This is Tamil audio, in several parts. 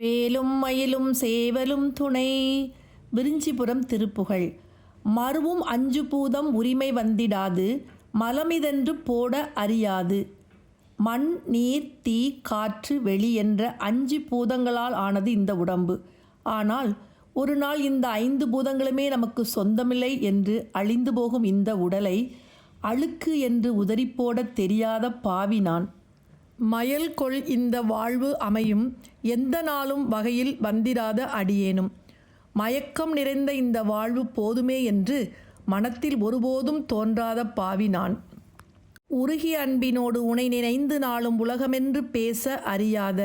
வேலும் மயிலும் சேவலும் துணை. விரிஞ்சிபுரம் திருப்புகழ். மறுவும் அஞ்சு பூதம் உரிமை வந்திடாது மலமிதென்று போட அறியாது. மண் நீர் தீ காற்று வெளி என்ற அஞ்சு பூதங்களால் ஆனது இந்த உடம்பு. ஆனால் ஒரு நாள் இந்த ஐந்து பூதங்களுமே நமக்கு சொந்தமில்லை என்று அழிந்து போகும் இந்த உடலை அழுக்கு என்று உதறிப்போடத் தெரியாத பாவி நான். மயல் கொள் இந்த வாழ்வு அமையும். எந்த நாளும் வகையில் வந்திராத அடியேனும். மயக்கம் நிறைந்த இந்த வாழ்வு போதுமே என்று மனத்தில் ஒருபோதும் தோன்றாத பாவி நான். உருகிய அன்பினோடு உனை நினைந்து நாளும் உலகமென்று பேச அறியாத.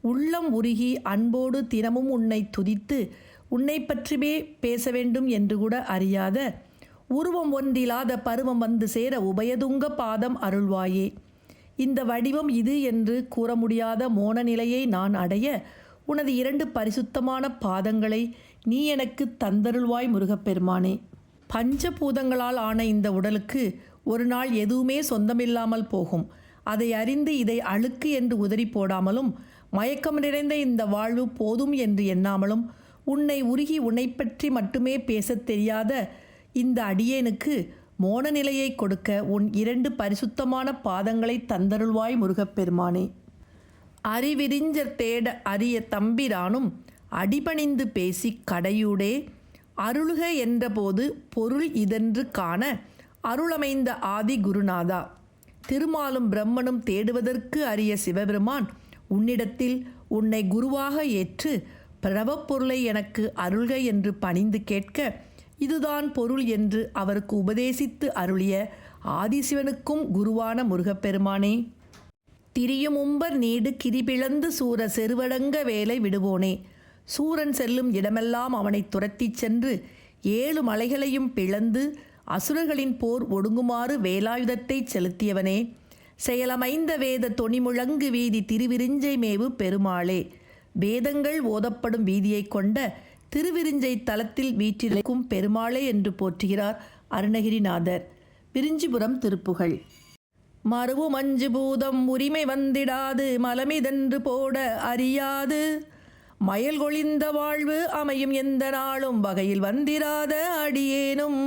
உள்ளம் உருகி அன்போடு தினமும் உன்னை துதித்து உன்னை பற்றியே பேச வேண்டும் என்று கூட அறியாத. உருவம் ஒன்றில்லாத பருவம் வந்து சேர உபயதுங்க பாதம் அருள்வாயே. இந்த வடிவம் இது என்று கூற முடியாத மோன நிலையை நான் அடைய உனது இரண்டு பரிசுத்தமான பாதங்களை நீ எனக்கு தந்தருள்வாய் முருகப்பெருமானே. பஞ்சபூதங்களால் ஆன இந்த உடலுக்கு ஒரு நாள் எதுவுமே சொந்தமில்லாமல் போகும். அதை அறிந்து இதை அழுக்கு என்று உதறி போடாமலும் மயக்கம் நிறைந்த இந்த வாழ்வு போதும் என்று எண்ணாமலும் உன்னை உருகி உன்னை பற்றி மட்டுமே பேசத் தெரியாத இந்த அடியேனுக்கு மோன நிலையை கொடுக்க உன் இரண்டு பரிசுத்தமான பாதங்களை தந்தருள்வாய் முருகப்பெருமானே. அறிவிரிஞ்சர் தேட அரிய தம்பிரானும் அடிபணிந்து பேசி கடையூடே அருள்க என்றபோது பொருள் இதென்று காண அருளமைந்த ஆதி குருநாதா திருமாலும் பிரம்மனும் தேடுவதற்கு அரிய சிவபெருமான் உன்னிடத்தில் உன்னை குருவாக ஏற்று பிரணவப் பொருளை எனக்கு அருள்க என்று பணிந்து கேட்க இதுதான் பொருள் என்று அவருக்கு உபதேசித்து அருளிய ஆதிசிவனுக்கும் குருவான முருகப்பெருமானே. திரியுமும்பர் நீடு கிரிபிளந்து சூர செருவடங்க வேலை விடுவோனே. சூரன் செல்லும் இடமெல்லாம் அவனை துரத்திச் சென்று ஏழு மலைகளையும் பிளந்து அசுரர்களின் போர் ஒடுங்குமாறு வேலாயுதத்தை செலுத்தியவனே. செயலமைந்த வேத தொனிமுழங்கு வீதி திருவிரிஞ்சை மேவு பெருமாளே. வேதங்கள் ஓதப்படும் வீதியைக் கொண்ட திருவிரிஞ்சை தலத்தில் வீற்றிருக்கும் பெருமாளே என்று போற்றுகிறார் அருணகிரிநாதர். விரிஞ்சிபுரம் திருப்புகழ். மறுவு மஞ்சு பூதம் உரிமை வந்திடாது மலமிதென்று போட அறியாது. மயல் கொழிந்த வாழ்வு அமையும் எந்த நாளும் வகையில் வந்திராத அடியேனும்.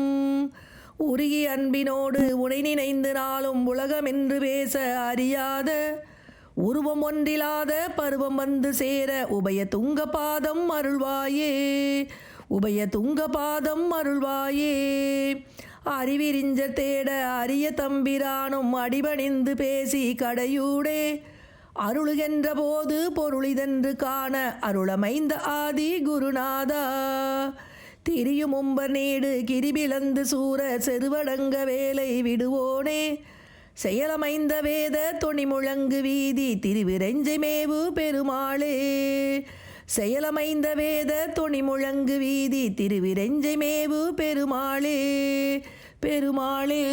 உருகி அன்பினோடு உனை நினைந்து நாளும் உலகமென்று பேச அறியாத உருவம் ஒன்றில்லாத பருவம் வந்து சேர உபய துங்க பாதம் அருள்வாயே. உபய துங்க பாதம் அருள்வாயே. அறிவிரிஞ்ச தேட அரிய தம்பிரானும் அடிபணிந்து பேசி கடையூடே. அருளுகின்ற போது பொருளிதென்று காண அருளமைந்த ஆதி குருநாதா. திரியும் உம்பர் நீடு கிரிபிளந்து சூர செருவடங்க வேலை விடுவோனே. செயலமைந்த வேத துணி முழங்கு வீதி திருவிரைஞ்சை மேவு பெருமாளே. செயலமைந்த வேத துணி முழங்கு வீதி திருவிரஞ்சி மேவு பெருமாளே. பெருமாளே.